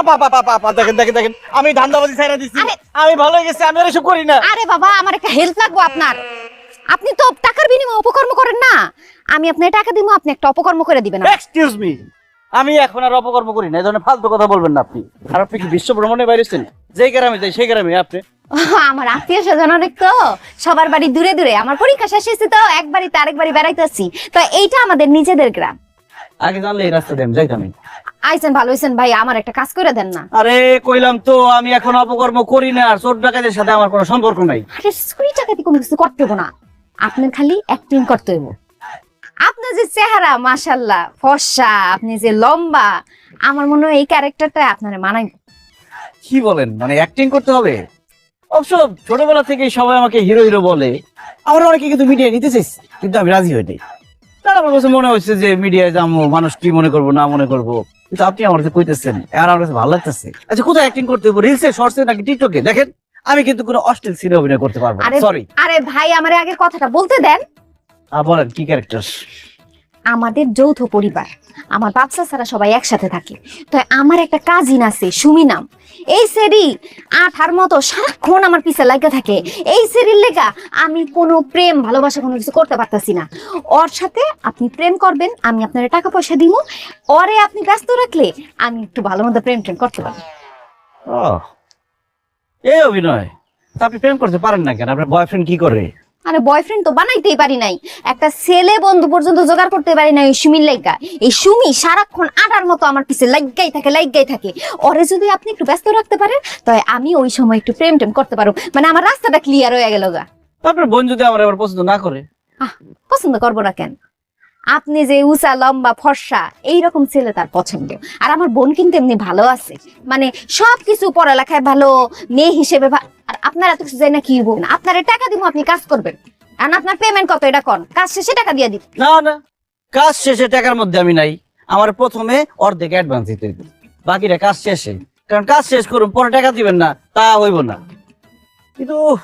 আপা, আপা, আপা, আপা, দেখেন দেখেন দেখেন। আমি ধান্দাবাজি ছাইরা দিছি। আমি ভালো হয়ে গেছি আমি আর এসব করি না। আরে বাবা আমার একটা হেল্প লাগবো আপনার। আপনি তো টাকার বিনিময়ে অপকর্ম করেন না। আমি আপনার টাকা দিব আপনি একটা অপকর্ম করে দিবেন এক্সকিউজ মি আমি এখন আর অপকর্ম করি না এই ধরনের ফালতু কথা বলবেন না আপনি। আর আপনি কি বিশ্ব ভ্রমণে বাইরেছেন যেই গ্রামে যাই সেই গ্রামে আপনি। আমার আত্মীয় স্বজন অনেক তো। সবার বাড়ি দূরে দূরে। আমার পরীক্ষা শেষ হয়েছে তো এক বাড়িতে আরেক বাড়ি বেড়াইতেছি তো এইটা আমাদের নিজেদের গ্রাম। আগে জানলে এই রাস্তা দিয়ে আমি যাইতাম আইসেন ভালো হয়েছেন ভাই আমার একটা কাজ করে দেন না। আরে কইলাম তো আমি এখন অপকর্ম করি না আর চোর ডাকাতের সাথে আমার কোনো সম্পর্ক নাই। আরে কুড়ি টাকাতে কোনো কিছু করতে না। আপনার খালি অ্যাক্টিং করতে হইব। আপনার যে চেহারা মাশাল্লাহ ফর্সা আপনি যে লম্বা আমার মনে হয় এই ক্যারেক্টারটা আপনার মানাই কি বলেন? মানে অ্যাক্টিং করতে হবে? অবশ্য ছোটবেলা থেকেই সবাই আমাকে হিরো হিরো বলে। আমার অনেকে কিন্তু মিডিয়া নিতে চাইছে কিন্তু আমি রাজি হইনি। তার আমার কাছে মনে হচ্ছে যে মিডিয়ায় যাব মানুষ কি মনে করব না মনে করব। কিন্তু আপনি আমার কাছে কইতেছেন আর আমার কাছে ভালো লাগতেছে। আচ্ছা কোথায় অ্যাক্টিং করতে হবে রিলসে শর্টসে নাকি টিকটকে দেখেন আমি কিন্তু কোনো অশ্লীল সিনে অভিনয় করতে পারব সরি আরে ভাই আমার আগের কথাটা বলতে দেন। বলেন কি ক্যারেক্টার আমাদের যৌথ পরিবার, আমার বাচ্চা ছাড়া সবাই একসাথে থাকে। তো আমার একটা কাজিন আছে সুমি নাম এই সেরি আঠার মতো সারাক্ষণ আমার পিছে লাগা থাকে। এই সেরির লেগা আমি কোনো প্রেম, ভালোবাসা কোনো কিছু করতে পারতাছি না। ওর সাথে আপনি প্রেম করবেন, আমি আপনার টাকা পয়সা দিব ওরে আপনি ব্যস্ত রাখলে আমি একটু ভালো মতো প্রেম ট্রেম করতে পারব ও। এই অভিনয়। আপনি প্রেম করতে পারেন না কেন? আপনার বয়ফ্রেন্ড কি করে? আরে বয়ফ্রেন্ড তো বানাইতেই পারি নাই। একটা ছেলে বন্ধু পর্যন্ত জোগাড় করতে পারি নাই সুমির লাইগা। এই সুমি সারাক্ষণ আটার মতো আমার পিছে লাইগাই থাকে লাইগাই থাকে। ওরে যদি আপনি একটু ব্যস্ত রাখতে পারেন তাই আমি ওই সময় একটু প্রেম টেম করতে পারব মানে আমার রাস্তাটা ক্লিয়ার হয়ে গেল গা। আপনার বোন যদি আমার এবার পছন্দ না করে? আহ, পছন্দ করব না কেন? আপনি যে উঁচা, লম্বা, ফর্সা, এইরকম ছেলে তার পছন্দ। আর আমার বোন কিন্তু এমনি ভালো আছে। মানে সবকিছু পড়ালেখায় ভালো, মেয়ে হিসেবে আর আপনার এত কিছু যাই না কি বোন আপনার টাকা দিব, আপনি কাজ করবেন। আর আপনার পেমেন্ট কত, এটা কন। কাজ শেষে টাকা দিয়ে দিন। না না। কাজ শেষে টাকার মধ্যে আমি নাই। আমার প্রথমে অর্ধেক অ্যাডভান্স দিতে হইবে। বাকিটা কাজ শেষে। কারণ কাজ শেষ করুন, পরে টাকা দিবেন না, তা হইব না। কিন্তু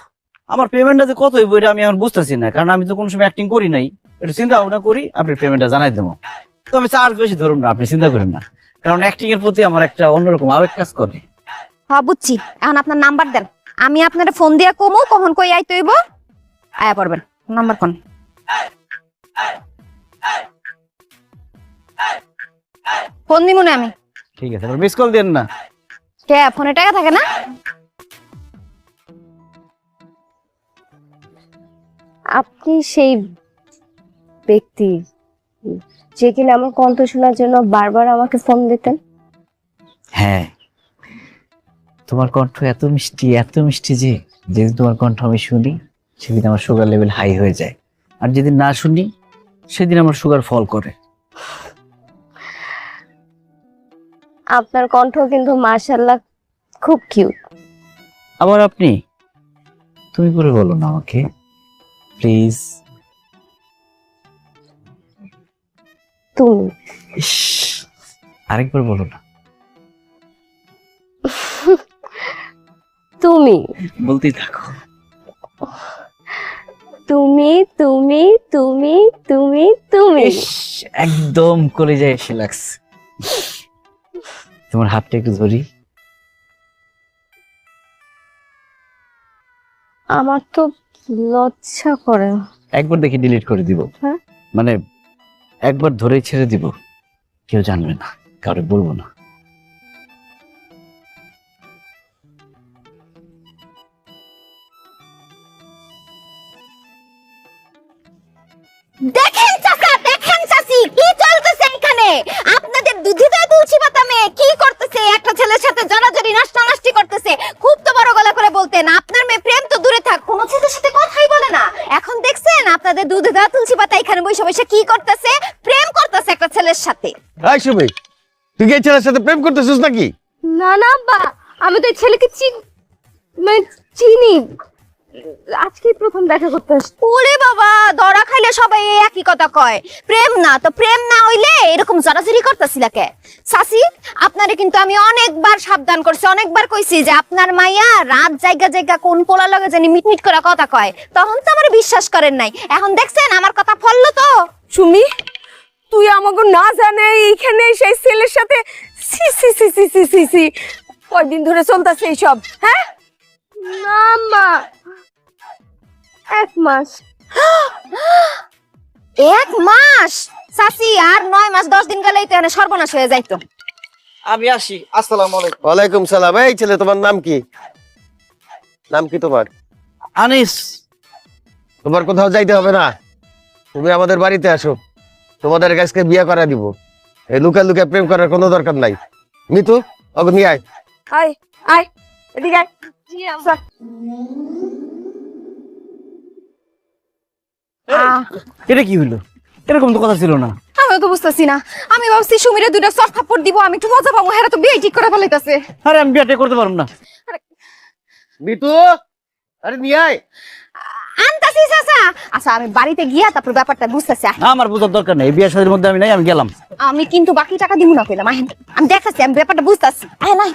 আমার পেমেন্টটা যে কত হইব, এটা আমি এখন বুঝতেছি না। কারণ আমি তো কোনো সময় অ্যাক্টিং করি নাই। একটু চিন্তা ভাবনা করি আপনি পেমেন্টটা জানাই দেবো। তো আমি চার্জ বেশি ধরুন না আপনি চিন্তা করেন না। কারণ অ্যাক্টিং এর প্রতি আমার একটা অন্যরকম আবেগ কাজ করে। হ্যাঁ বুঝছি। এখন আপনার নাম্বার দেন। আমি আপনার ফোন দিয়া কমু কখন কই আইতে হইব? আয়া পড়বেন। নাম্বার কোন? ফোন দিব না আমি। ঠিক আছে মিস কল দেন না। কে ফোনে টাকা থাকে না? আপনি সেই ব্যক্তি। যে কিনা আমার কণ্ঠ শোনার জন্য বারবার আমাকে ফোন দিতেন। হ্যাঁ। তোমার কণ্ঠ এত মিষ্টি এত মিষ্টি যে যেদিন তোমার কণ্ঠ আমি শুনি সেদিন আমার সুগার লেভেল হাই হয়ে যায়। আর যেদিন না শুনি সেদিন আমার সুগার ফল করে। আপনার কণ্ঠ কিন্তু মার্শাল্লাহ খুব কিউট আবার আপনি? তুমি করে বলো না আমাকে। প্লিজ তুমি। আরেকবার বলো না। তুমি। বলতেই থাকো। তুমি তুমি তুমি তুমি তুমি। ইস, একদম কলেজায় এসে লাগছে। তোমার হাতটা একটু ধরি। আমার তো লজ্জা করে। একবার দেখি ডিলিট করে দিব। হ্যাঁ? মানে একবার ধরে ছেড়ে দিব। কেউ জানবে না কারও বলব না। তুই কি এই ছেলের সাথে প্রেম করতেছিস নাকি? না না আব্বা। আমি তো এই ছেলেকে চিন মানে চিনি। আজকেই প্রথম দেখা করতে আসছি। ওরে বাবা দরা খাইলে সবাই এই একই কথা কয়। প্রেম না তো প্রেম না হইলে এরকম জড়াজড়ি করতেছিল কে? সাসি আপনারে কিন্তু আমি অনেকবার সাবধান করছি অনেকবার কইছি যে আপনার মাইয়া রাত জায়গা জায়গা কোন পোলা লগে জানি মিটমিট করে কথা কয়। তখন তো আমার বিশ্বাস করেন নাই। এখন দেখছেন আমার কথা ফললো তো? সুমি তুই আমাকে না জানে এইখানে সেই ছেলের সাথে সি সি সি সি সি সি সি কয়দিন ধরে চলতেছে এইসব হ্যাঁ? না মা এক মাস। এক মাস? চাচি আর নয় মাস দশ দিন গেলেই তো এনে সর্বনাশ হয়ে যাইতো। আমি আসি আসসালামু আলাইকুম। ওয়ালাইকুম সালাম। এই ছেলে তোমার নাম কি? নাম কি তোমার? আনিস। তোমার কোথাও যাইতে হবে না। তুমি আমাদের বাড়িতে আসো। তোমাদের কাছকে বিয়ে করা দিব। এই লুকা লুকা প্রেম করার কোনো দরকার নাই। মিতু নিয়ে আয়। আয় আয় এদিকে আয়। আহ, এটা কি হইল? এরকম তো কথা ছিল না। আমিও তো বুঝতেছি না। আমি ভাবছি সুমিরে দুইটা সফট থাপ্পড় দিব আমি একটু মজা পাবো হেরা তো বিয়ে ঠিক করে ফেলাইতেছে। আরে আমি করতে পারব না। মিতু আরে নিয়ে আয়। আনতাছি চাচা। আচ্ছা আমি বাড়িতে গিয়া তারপর ব্যাপারটা বুঝতেছি আমার বোঝার দরকার নেই বিয়ে শাদীর মধ্যে আমি নাই আমি গেলাম। আমি কিন্তু বাকি টাকা দিব না কইলাম আহেন আমি দেখাচ্ছি আমি ব্যাপারটা বুঝতেছি। আয় নাই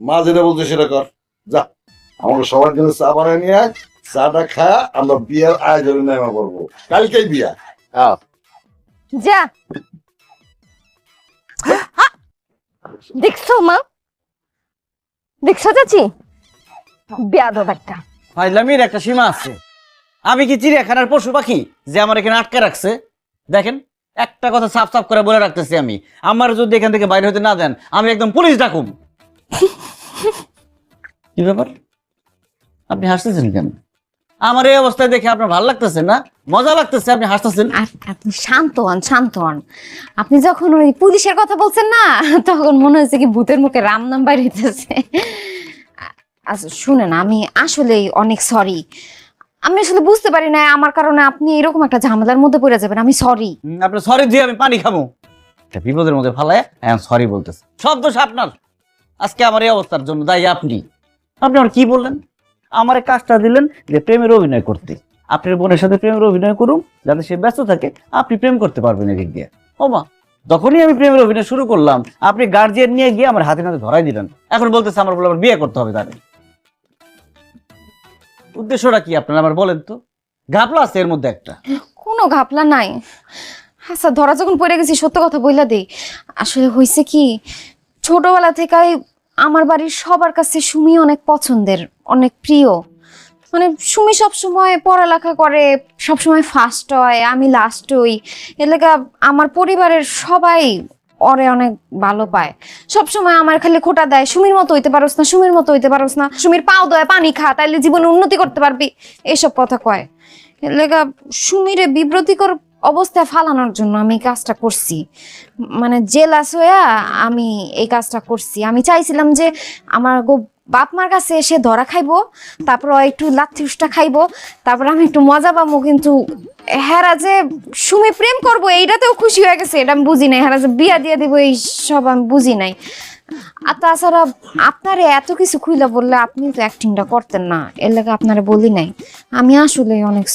মা যেটা বলছে সেটা কর। যা আমাকে সবার জন্য চা বানিয়ে নিয়ে আয় চাটা খা আমরা বিয়ের আয়োজন নেমা করব কালকেই বিয়া। আও। যা। দেখছ মা? দেখছ চাচি? বেয়াদব একটা। ফাইজলামির একটা সীমা আছে। আমি কি চিড়িয়াখানার পশু পাখি যে আমার এখানে আটকে রাখছে? দেখেন একটা কথা সাফ সাফ করে বলে রাখতেছি আমি। আমার যদি এখান থেকে বাইরে হতে না দেন আমি একদম পুলিশ ডাকুম। কি ব্যাপার? আপনি হাসতেছেন কেন? আমার এই অবস্থায় দেখে আপনার ভালো লাগতেছে না? মজা লাগতেছে আপনি হাসতেছেন? আপনি শান্ত হন শান্ত হন। আপনি যখন ওই পুলিশের কথা বলছেন না তখন মনে হয়েছে কি ভূতের মুখে রাম নাম বাইর হইতেছে। আচ্ছা শুনেন, আমি আসলেই অনেক সরি আমি আসলে বুঝতে পারি না আমার কারণে আপনি এরকম একটা ঝামেলার মধ্যে পড়ে যাবেন, আমি সরি আপনার সরি দিয়ে আমি পানি খাব। বিপদের মধ্যে ফালায় এখন সরি বলতেছে। সব দোষ আপনার। আজকে আমার এই অবস্থার জন্য দায়ী আপনি। আপনি আমার কি বললেন? আমার কাজটা দিলেন যে প্রেমের অভিনয় করতে। আপনার বোনের সাথে প্রেমের অভিনয় করুন, যাতে সে ব্যস্ত থাকে, আপনি প্রেম করতে পারবেন এদিক দিয়ে। ও মা তখনই আমি প্রেমের অভিনয় শুরু করলাম, আপনি গার্জিয়ান নিয়ে গিয়ে আমার হাতে নাতে ধরাই দিলেন। এখন বলতেছে আমার বলে আমার বিয়ে করতে হবে তাহলে উদ্দেশ্যটা কি আপনার আমার বলেন তো? ঘাপলা আছে এর মধ্যে একটা। কোনো ঘাপলা নাই। আচ্ছা ধরা যখন পড়ে গেছি, সত্য কথা বইলা দেই। আসলে হয়েছে কি, ছোটবেলা থেকেই আমার বাড়ির সবার কাছে সুমি অনেক পছন্দের, অনেক প্রিয়। মানে সুমি সব সময় পড়ালেখা করে সব সময় ফার্স্ট হয়, আমি লাস্ট হই। এলাকা আমার পরিবারের সবাই ওরে অনেক ভালো পায়। সব সময় আমার খালি খোটা দেয়, সুমির মতো হইতে পারোস না, সুমির মতো হইতে পারোস না। সুমির পাও দয়, পানি খা, তাইলে জীবনে উন্নতি করতে পারবি। এইসব কথা কয়। এলাকা সুমিরে বিব্রতিকর অবস্থায় ফালানোর জন্য আমি কাজটা করছি। মানে জেলাস হইয়া আমি এই কাজটা করছি। আমি চাইছিলাম যে আমার গো বাপ মার কাছে এসে ধরা খাইবো, তারপর একটু লাথি খাইবো, তারপর আমি একটু মজা পাবো কিন্তু হেরা যে সুমি প্রেম করব, এইটাতেও খুশি হয়ে গেছে, এটা আমি বুঝি নাই। হেরা যে বিয়া দিয়ে দিব, এই সব আমি বুঝি নাই। আর তাছাড়া আপনারে এত কিছু খুইলা বললে আপনি তো অ্যাক্টিংটা করতেন না, এর লাগে আপনারে বলি নাই। আমি আসলে অনেক